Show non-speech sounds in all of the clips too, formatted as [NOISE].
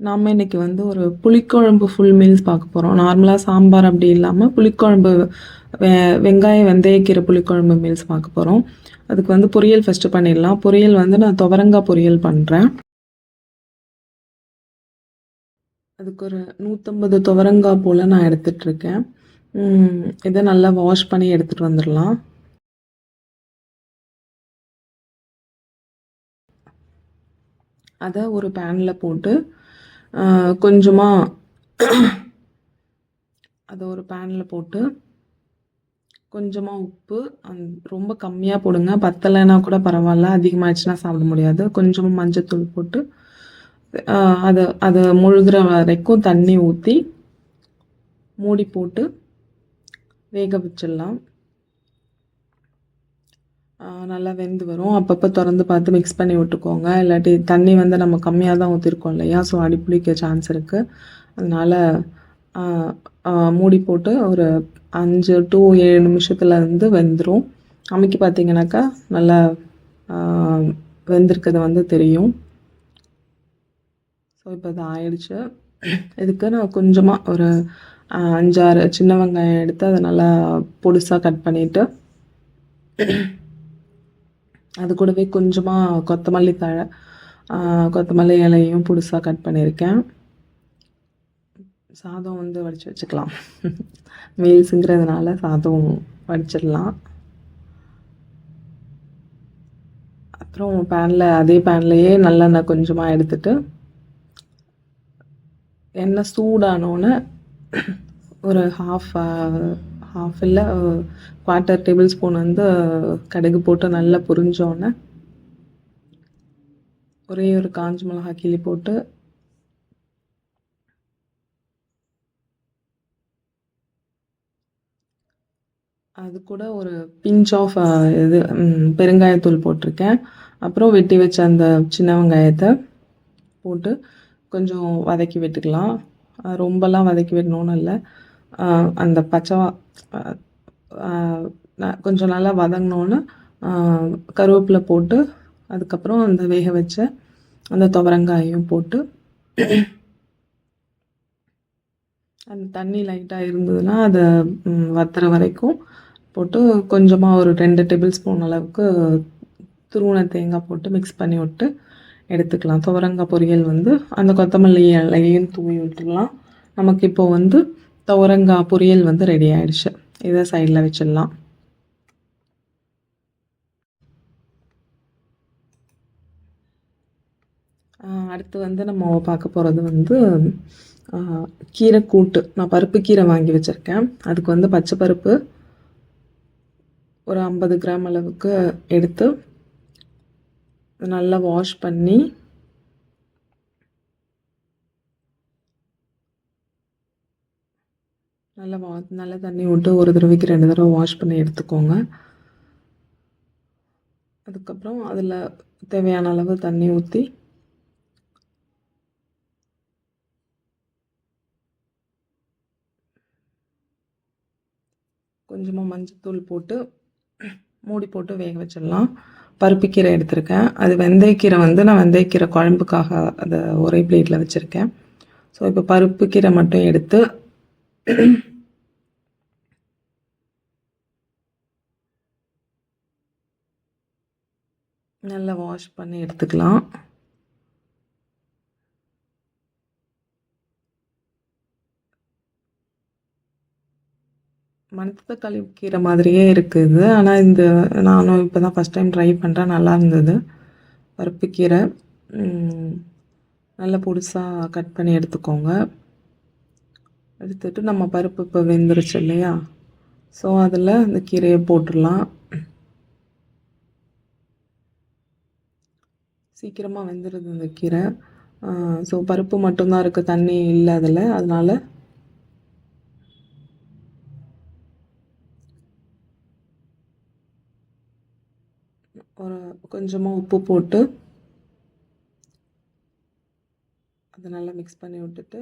நாம் இன்னைக்கு வந்து ஒரு புளிக்குழம்பு ஃபுல் மீல்ஸ் பார்க்க போகிறோம் நார்மலாக சாம்பார் அப்படி இல்லாமல் புளிக்குழம்பு வெ வெங்காய வெந்தயக்கீரை புளிக்குழம்பு மீல்ஸ் பார்க்க போகிறோம் அதுக்கு வந்து பொரியல் ஃபஸ்ட்டு பண்ணிடலாம். பொரியல் வந்து நான் துவரங்காய் பொரியல் பண்ணுறேன் அதுக்கு ஒரு நூற்றம்பது துவரங்காய் போல் நான் எடுத்துட்ருக்கேன் இதை நல்லா வாஷ் பண்ணி எடுத்துகிட்டு வந்துடலாம். அதை ஒரு பேனில் போட்டு கொஞ்சமாக அதை ஒரு பேனில் போட்டு கொஞ்சமாக உப்பு அந் ரொம்ப கம்மியாக போடுங்க. பத்தலைன்னா கூட பரவாயில்ல. அதிகமாகிடுச்சுன்னா சாப்பிட முடியாது. கொஞ்சமாக மஞ்சத்தூள் போட்டு அதை அதை முழுகிற வரைக்கும் தண்ணி ஊற்றி மூடி போட்டு வேக வச்சிடலாம். நல்லா வெந்து வரும். அப்பப்போ திறந்து பார்த்து மிக்ஸ் பண்ணி விட்டுக்கோங்க. இல்லாட்டி தண்ணி வந்து நம்ம கம்மியாக தான் ஊற்றிருக்கோம் இல்லையா? ஸோ அடிப்பிடிக்க சான்ஸ் இருக்குது அதனால் மூடி போட்டு ஒரு அஞ்சு டு ஏழு நிமிஷத்தில் இருந்து வெந்துடும் அமைக்கி பார்த்தீங்கன்னாக்கா நல்லா வெந்திருக்கிறது வந்து தெரியும். ஸோ இப்போ அது ஆயிடுச்சு. இதுக்கு நான் கொஞ்சமாக ஒரு அஞ்சாறு சின்ன வெங்காயம் எடுத்து அதை நல்லா பொடிசாக கட் பண்ணிவிட்டு அது கூடவே கொஞ்சமாக கொத்தமல்லி தழை கொத்தமல்லி இலையும் புதுசாக கட் பண்ணியிருக்கேன். சாதம் வந்து வடித்து வச்சுக்கலாம். [LAUGHS] மீல்ஸுங்கிறதுனால சாதம் வடிச்சிடலாம். அப்புறம் பேனில் அதே பேன்லேயே நல்லெண்ணெய் கொஞ்சமாக எடுத்துட்டு எண்ணெய் சூடானோன்னு ஒரு ஹாஃப் ஹாஃப் இல்லை குவார்ட்டர் டேபிள் ஸ்பூன் வந்து கடுகு போட்டு நல்லா பொரிஞ்சோன்னே ஒரே ஒரு காஞ்சி மிளகா கிளி போட்டு அது கூட ஒரு பிஞ்ச் ஆஃப் இது பெருங்காயத்தூள் போட்டிருக்கேன். அப்புறம் வெட்டி வச்ச அந்த சின்ன வெங்காயத்தை போட்டு கொஞ்சம் வதக்கி விட்டுக்கலாம். ரொம்பலாம் வதக்கி விடணும்னு இல்லை. அந்த பச்சை கொஞ்சம் நல்லா வதங்கினோன்னு கருவேப்பிலை போட்டு அதுக்கப்புறம் அந்த வேக வச்ச அந்த துவரங்காயும் போட்டு அந்த தண்ணி லைட்டாக இருந்ததுன்னா அதை வத்துற வரைக்கும் போட்டு கொஞ்சமாக ஒரு ரெண்டு டேபிள் ஸ்பூன் அளவுக்கு துருவன தேங்காய் போட்டு மிக்ஸ் பண்ணி விட்டு எடுத்துக்கலாம். துவரங்காய் பொரியல் வந்து அந்த கொத்தமல்லி இலையும் தூவி விட்டுக்கலாம் நமக்கு இப்போ வந்து துவரங்காய் பொரியல் வந்து ரெடி ஆயிடுச்சு. இதை சைடில் வச்சிடலாம். அடுத்து வந்து நம்ம பார்க்க போகிறது வந்து கீரை கூட்டு. நான் பருப்பு கீரை வாங்கி வச்சுருக்கேன். அதுக்கு வந்து பச்சை பருப்பு ஒரு ஐம்பது கிராம் அளவுக்கு எடுத்து நல்லா வாஷ் பண்ணி நல்லா வா நல்லா தண்ணி விட்டு ஒரு தடவைக்கு ரெண்டு தடவை வாஷ் பண்ணி எடுத்துக்கோங்க. அதுக்கப்புறம் அதில் தேவையான அளவு தண்ணி ஊற்றி கொஞ்சமாக மஞ்சத்தூள் போட்டு மூடி போட்டு வேக வச்சிடலாம். பருப்புக்கீரை எடுத்திருக்கேன். அது வெந்தயக்கீரை வந்து நான் வெந்தயக்கீரை குழம்புக்காக அதை ஒரே பிளேட்டில் வச்சுருக்கேன். ஸோ இப்போ பருப்புக்கீரை மட்டும் எடுத்து நல்லா வாஷ் பண்ணி எடுத்துக்கலாம். மணத்தக்காளி கீரை மாதிரியே இருக்குது. ஆனால் இந்த நானும் இப்போ தான் ஃபஸ்ட் டைம் ட்ரை பண்ணுறேன் நல்லா இருந்தது. பருப்பு கீரை நல்லா பொடிசாக கட் பண்ணி எடுத்துக்கோங்க. எடுத்துட்டு நம்ம பருப்பு இப்போ வெந்துருச்சு இல்லையா? ஸோ அதில் அந்த கீரையை போட்டுடலாம். சீக்கிரமாக வெந்துடுது இந்த கீரை. ஸோ பருப்பு மட்டும்தான் இருக்குது தண்ணி இல்லை அதில் அதனால். ஒரு கொஞ்சமாக உப்பு போட்டு அதை நல்லா மிக்ஸ் பண்ணி விட்டுட்டு.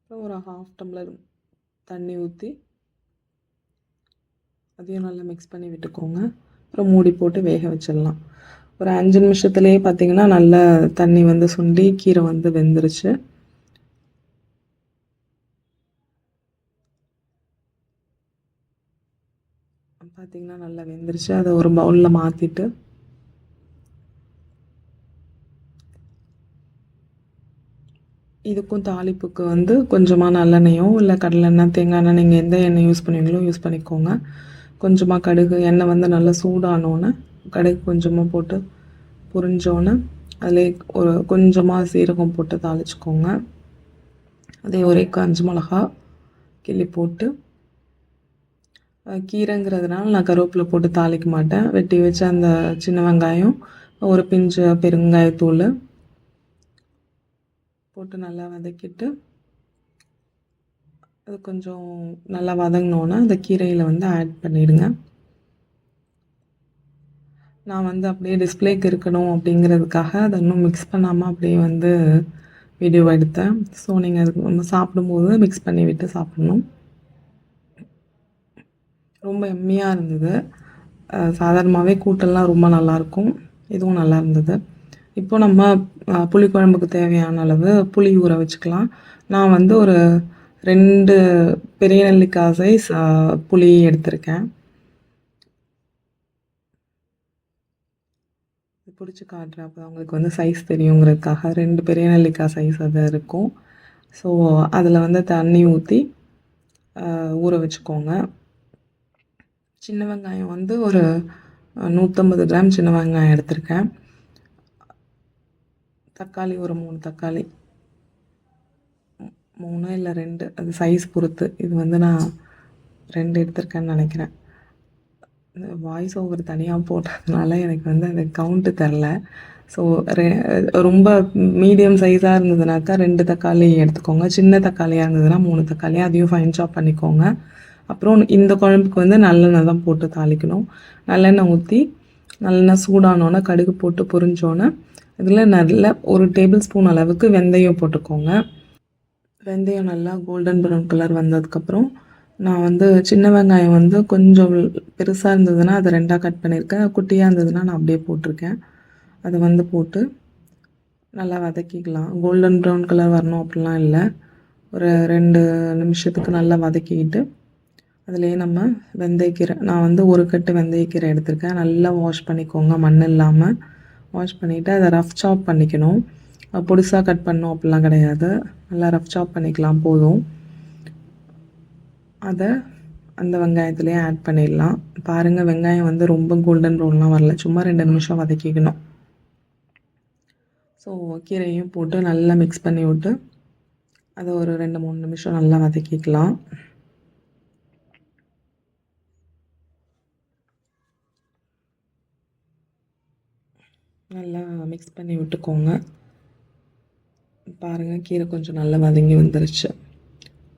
அப்புறம் ஒரு ஹாஃப் டம்ளர் தண்ணி ஊற்றி அதையும் நல்லா மிக்ஸ் பண்ணி விட்டுக்கோங்க. அப்புறம் மூடி போட்டு வேக வச்சிடலாம். ஒரு அஞ்சு நிமிஷத்துலேயே பார்த்தீங்கன்னா நல்ல தண்ணி வந்து சுண்டி கீரை வந்து வெந்துருச்சு. பார்த்தீங்கன்னா நல்லா வெந்துருச்சு. அதை ஒரு பவுலில் மாற்றிட்டு இதுக்கும் தாளிப்புக்கு வந்து கொஞ்சமாக நல்லெண்ணெயோ இல்லை கடலெண்ணெய் தேங்காய் எண்ணெய் நீங்கள் எந்த எண்ணெய் யூஸ் பண்ணுவீங்களோ யூஸ் பண்ணிக்கோங்க. கொஞ்சமாக கடுகு எண்ணெய் வந்து நல்லா சூடானோன்னே கடுகு கொஞ்சமாக போட்டு புரிஞ்சோன்னே அதிலே ஒரு கொஞ்சமாக சீரகம் போட்டு தாளிச்சுக்கோங்க. அதே ஒரே காஞ்ச மிளகா கிள்ளி போட்டு கீரைங்கிறதுனால நான் கருவேப்பிலை போட்டு தாளிக்க மாட்டேன். வெட்டி வச்ச அந்த சின்ன வெங்காயம் ஒரு பிஞ்சு பெருங்காயத்தூள் போட்டு நல்லா வதக்கிட்டு அது கொஞ்சம் நல்லா வதங்கினோன்னா அந்த கீரையில் வந்து ஆட் பண்ணிவிடுங்க நான் வந்து அப்படியே டிஸ்பிளேக்கு இருக்கணும் அப்படிங்கிறதுக்காக அதை இன்னும் மிக்ஸ் பண்ணாமல் அப்படியே வந்து வீடியோ எடுத்தேன். ஸோ நீங்கள் அதுக்கு நம்ம சாப்பிடும்போது மிக்ஸ் பண்ணி விட்டு சாப்பிட்ணும். ரொம்ப எம்மியாக இருந்தது. சாதாரணமாகவே கூட்டெல்லாம் ரொம்ப நல்லாயிருக்கும் இதுவும் நல்லா இருந்தது. இப்போ நம்ம புளிக்குழம்புக்கு தேவையான அளவு புளி ஊற வச்சுக்கலாம். நான் வந்து ஒரு ரெண்டு பெரிய நெல்லிக்காய் சைஸ் புளி எடுத்திருக்கேன். பிடிச்சி காட்டுறேன் அப்போ அவங்களுக்கு வந்து சைஸ் தெரியுங்கிறதுக்காக ரெண்டு பெரிய நெல்லிக்காய் சைஸ் அது இருக்கும். ஸோ அதில் வந்து தண்ணி ஊற்றி ஊற வச்சுக்கோங்க. சின்ன வெங்காயம் வந்து ஒரு நூற்றம்பது கிராம் சின்ன வெங்காயம் எடுத்திருக்கேன். தக்காளி ஒரு மூணு தக்காளி. மூணு இல்லை ரெண்டு? அது சைஸ் பொறுத்து. இது வந்து நான் ரெண்டு எடுத்திருக்கேன்னு நினைக்கிறேன். வாய்ஸ் ஓவர் தனியாக போட்டதுனால எனக்கு வந்து அந்த கவுண்ட்டு தெரில ஸோ ரெ ரொம்ப மீடியம் சைஸாக இருந்ததுனாக்கா ரெண்டு தக்காளி எடுத்துக்கோங்க. சின்ன தக்காளியாக இருந்ததுன்னா மூணு தக்காளி அதையும் ஃபைன் சாப் பண்ணிக்கோங்க. அப்புறம் இந்த குழம்புக்கு வந்து நல்லெண்ணெய் தான் போட்டு தாளிக்கணும். நல்லெண்ணெய் ஊற்றி நல்லெண்ணெய் சூடானோன்னே கடுகு போட்டு பொரிஞ்சோன்னே இதில் நல்ல ஒரு டேபிள் ஸ்பூன் அளவுக்கு வெந்தயம் போட்டுக்கோங்க. வெந்தயம் நல்லா கோல்டன் ப்ரௌன் கலர் வந்ததுக்கப்புறம் நான் வந்து சின்ன வெங்காயம் வந்து கொஞ்சம் பெருசாக இருந்ததுன்னா அதை ரெண்டாக கட் பண்ணியிருக்கேன். குட்டியாக இருந்ததுன்னா நான் அப்படியே போட்டிருக்கேன். அதை வந்து போட்டு நல்லா வதக்கிக்கலாம். கோல்டன் ப்ரௌன் கலர் வரணும் அப்படிலாம் இல்லை. ஒரு ரெண்டு நிமிஷத்துக்கு நல்லா வதக்கிக்கிட்டு அதுலேயே நம்ம வெந்தயக்கீரை நான் வந்து ஒரு கட்டு வெந்தயக்கீரை எடுத்திருக்கேன். நல்லா வாஷ் பண்ணிக்கோங்க மண் இல்லாமல் வாஷ் பண்ணிவிட்டு அதை ரஃப் சாப் பண்ணிக்கணும். பொடிசாக கட் பண்ணோம் அப்படிலாம் கிடையாது. நல்லா ரஃப் சாப் பண்ணிக்கலாம் போதும். அதை அந்த வெங்காயத்துலேயே ஆட் பண்ணிடலாம். பாருங்கள் வெங்காயம் வந்து ரொம்ப கோல்டன் ப்ரௌன்லாம் வரல. சும்மா ரெண்டு நிமிஷம் வதக்கிக்கணும். ஸோ கீரையும் போட்டு நல்லா மிக்ஸ் பண்ணி விட்டு அதை ஒரு ரெண்டு மூணு நிமிஷம் நல்லா வதக்கிக்கலாம். நல்லா மிக்ஸ் பண்ணி விட்டுக்கோங்க. பாருங்கள் கீரை கொஞ்சம் நல்லா வதங்கி வந்துருச்சு.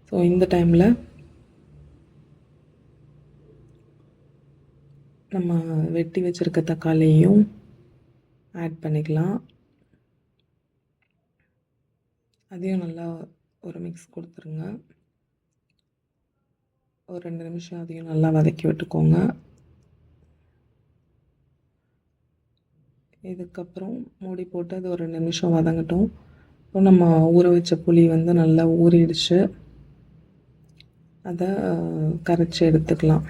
ஸோ இந்த டைமில் நம்ம வெட்டி வச்சுருக்க தக்காளியும் ஆட் பண்ணிக்கலாம். அதையும் நல்லா ஒரு மிக்ஸ் கொடுத்துருங்க. ஒரு ரெண்டு நிமிஷம் அதையும் நல்லா வதக்கி விட்டுக்கோங்க. இதுக்கப்புறம் மூடி போட்டு அது ஒரு ரெண்டு நிமிஷம் வதங்கட்டும். இப்போ நம்ம ஊற வச்ச புளி வந்து நல்லா ஊறிடுச்சு. அதை கரைச்சி எடுத்துக்கலாம்.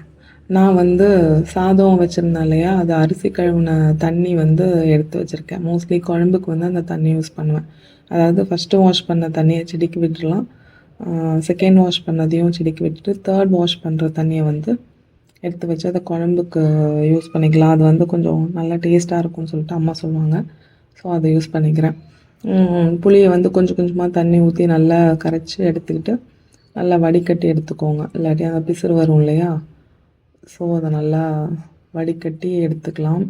நான் வந்து சாதம் வச்சுருந்தேன் இல்லையா? அது அரிசி கழுவின தண்ணி வந்து எடுத்து வச்சுருக்கேன். மோஸ்ட்லி குழம்புக்கு வந்து அந்த தண்ணி யூஸ் பண்ணுவேன். அதாவது ஃபஸ்ட்டு வாஷ் பண்ண தண்ணியை செடிக்கு விட்டுடலாம் செகண்ட் வாஷ் பண்ணதையும் செடிக்கு விட்டுட்டு தேர்ட் வாஷ் பண்ணுற தண்ணியை வந்து எடுத்து வச்சு அதை குழம்புக்கு யூஸ் பண்ணிக்கலாம். அது வந்து கொஞ்சம் நல்லா டேஸ்ட்டாக இருக்கும்னு சொல்லிட்டு அம்மா சொல்லுவாங்க. ஸோ அதை யூஸ் பண்ணிக்கிறேன். புளியை வந்து கொஞ்சம் கொஞ்சமாக தண்ணி ஊற்றி நல்லா கரைச்சி எடுத்துக்கிட்டு நல்லா வடிகட்டி எடுத்துக்கோங்க. இல்லாட்டி அந்த பிசுறு வரும் இல்லையா? ஸோ அதை நல்லா வடிகட்டி எடுத்துக்கலாம்.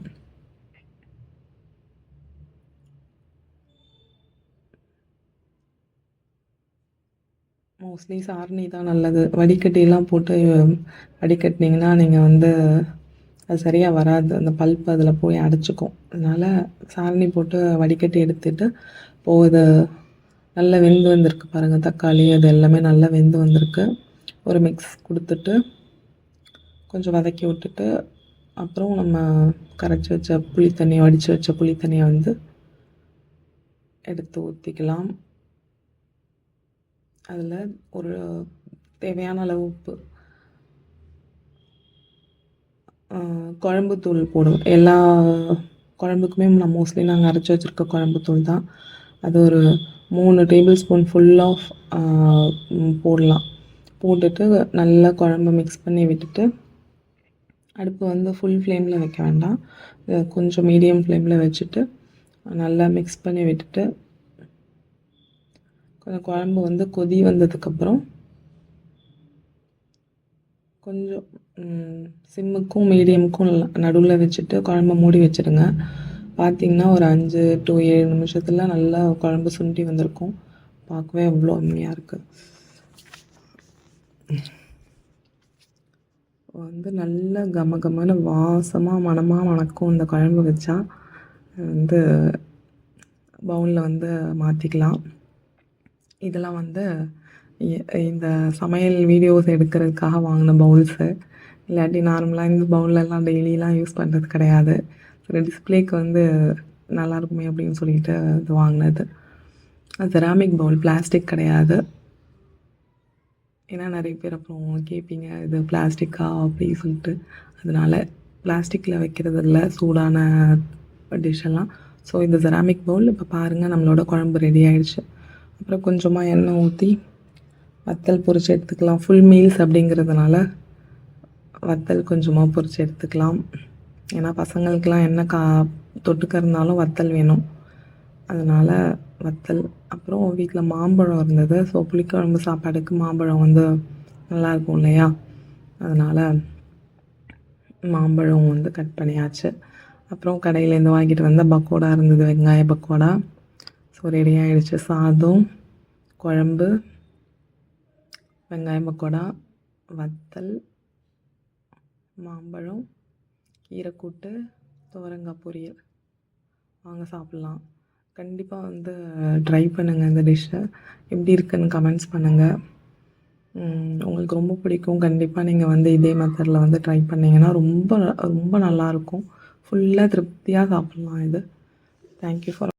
மோஸ்ட்லி சாரணி தான் நல்லது. வடிகட்டிலாம் போட்டு வடிகட்டினீங்கன்னா நீங்கள் வந்து அது சரியாக வராது. அந்த பல்ப் அதில் போய் அடைச்சிக்கும். அதனால் சாரணி போட்டு வடிகட்டி எடுத்துட்டு போகுது. நல்லா வெந்து வந்திருக்கு பாருங்கள் தக்காளி அது எல்லாமே நல்லா வெந்து வந்திருக்கு. ஒரு மிக்ஸ் கொடுத்துட்டு கொஞ்சம் வதக்கி விட்டுட்டு அப்புறம் நம்ம கரைச்சி வச்ச புளி தண்ணியை வடித்து வச்ச புளி தண்ணியை வந்து எடுத்து ஊற்றிக்கலாம் அதில் ஒரு தேவையான அளவு உப்பு குழம்புத்தூள் போடுவோம் எல்லா குழம்புக்குமே நான் மோஸ்ட்லி நாங்கள் அரைச்சி வச்சுருக்க குழம்புத்தூள் தான். அது ஒரு மூணு டேபிள் ஸ்பூன் ஃபுல் ஆஃப் போடலாம். போட்டுட்டு நல்லா குழம்பு மிக்ஸ் பண்ணி விட்டுட்டு அடுப்பு வந்து ஃபுல் ஃப்ளேமில் வைக்க வேண்டாம். இதை கொஞ்சம் மீடியம் ஃப்ளேமில் வச்சுட்டு நல்லா மிக்ஸ் பண்ணி விட்டுட்டு கொஞ்சம் குழம்பு வந்து கொதி வந்ததுக்கப்புறம் கொஞ்சம் சிம்முக்கும் மீடியமுக்கும் நடுவில் வச்சுட்டு குழம்ப மூடி வச்சுடுங்க. பார்த்தீங்கன்னா ஒரு அஞ்சு டு ஏழு நிமிஷத்தில் நல்லா குழம்பு சுண்டி வந்திருக்கும். பார்க்கவே அவ்வளோ அருமையாக இருக்குது வந்து நல்ல கம கமன்னு வாசமாக மனமாக மணக்கும் இந்த குழம்பு வச்சா. வந்து பவுலில் வந்து மாற்றிக்கலாம் இதெல்லாம் வந்து இந்த சமையல் வீடியோஸ் எடுக்கிறதுக்காக வாங்கின பவுல்ஸு இல்லாட்டி நார்மலாக இந்த பவுலெல்லாம் டெய்லிலாம் யூஸ் பண்ணுறது கிடையாது. ஒரு டிஸ்பிளேக்கு வந்து நல்லா இருக்குமே அப்படின்னு சொல்லிட்டு இது வாங்கினது. செராமிக் பவுல் பிளாஸ்டிக் கிடையாது. ஏன்னா நிறைய பேர் அப்புறம் கேட்பீங்க இது பிளாஸ்டிக்கா அப்படி சொல்லிட்டு. அதனால பிளாஸ்டிக்கில் வைக்கிறது இல்லை சூடான டிஷ்ஷெல்லாம் ஸோ இந்த செராமிக் பவுல் இப்போ பாருங்கள் நம்மளோட குழம்பு ரெடி ஆகிடுச்சு அப்புறம் கொஞ்சமாக எண்ணெய் ஊற்றி வத்தல் பொரித்து எடுத்துக்கலாம். ஃபுல் மீல்ஸ் அப்படிங்கிறதுனால வத்தல் கொஞ்சமாக பொரித்து எடுத்துக்கலாம். ஏன்னா பசங்களுக்கெலாம் என்ன கா தொட்டுக்க இருந்தாலும் வத்தல் வேணும். அதனால் வத்தல். அப்புறம் வீட்டில் மாம்பழம் இருந்தது. ஸோ புளிக்குழம்பு சாப்பாடுக்கு மாம்பழம் வந்து நல்லாயிருக்கும் இல்லையா? அதனால் மாம்பழம் வந்து கட் பண்ணியாச்சு. அப்புறம் கடையிலேருந்து வாங்கிட்டு வந்த பக்கோடா இருந்தது. வெங்காய பக்கோடா. ஸோ ரெடி ஆகிடுச்சு சாதம் குழம்பு வெங்காய பக்கோடா வத்தல் மாம்பழம் கீரைக்கூட்டு துவரங்காய் பொரியல். வாங்க சாப்பிட்லாம். கண்டிப்பாக வந்து ட்ரை பண்ணுங்கள் இந்த டிஷ்ஷை எப்படி இருக்குன்னு கமெண்ட்ஸ் பண்ணுங்கள் உங்களுக்கு ரொம்ப பிடிக்கும். கண்டிப்பாக நீங்கள் வந்து இதே மெத்தடில் வந்து ட்ரை பண்ணிங்கன்னா ரொம்ப ரொம்ப நல்லாயிருக்கும் ஃபுல்லாக திருப்தியாக சாப்பிட்லாம் இது. Thank you for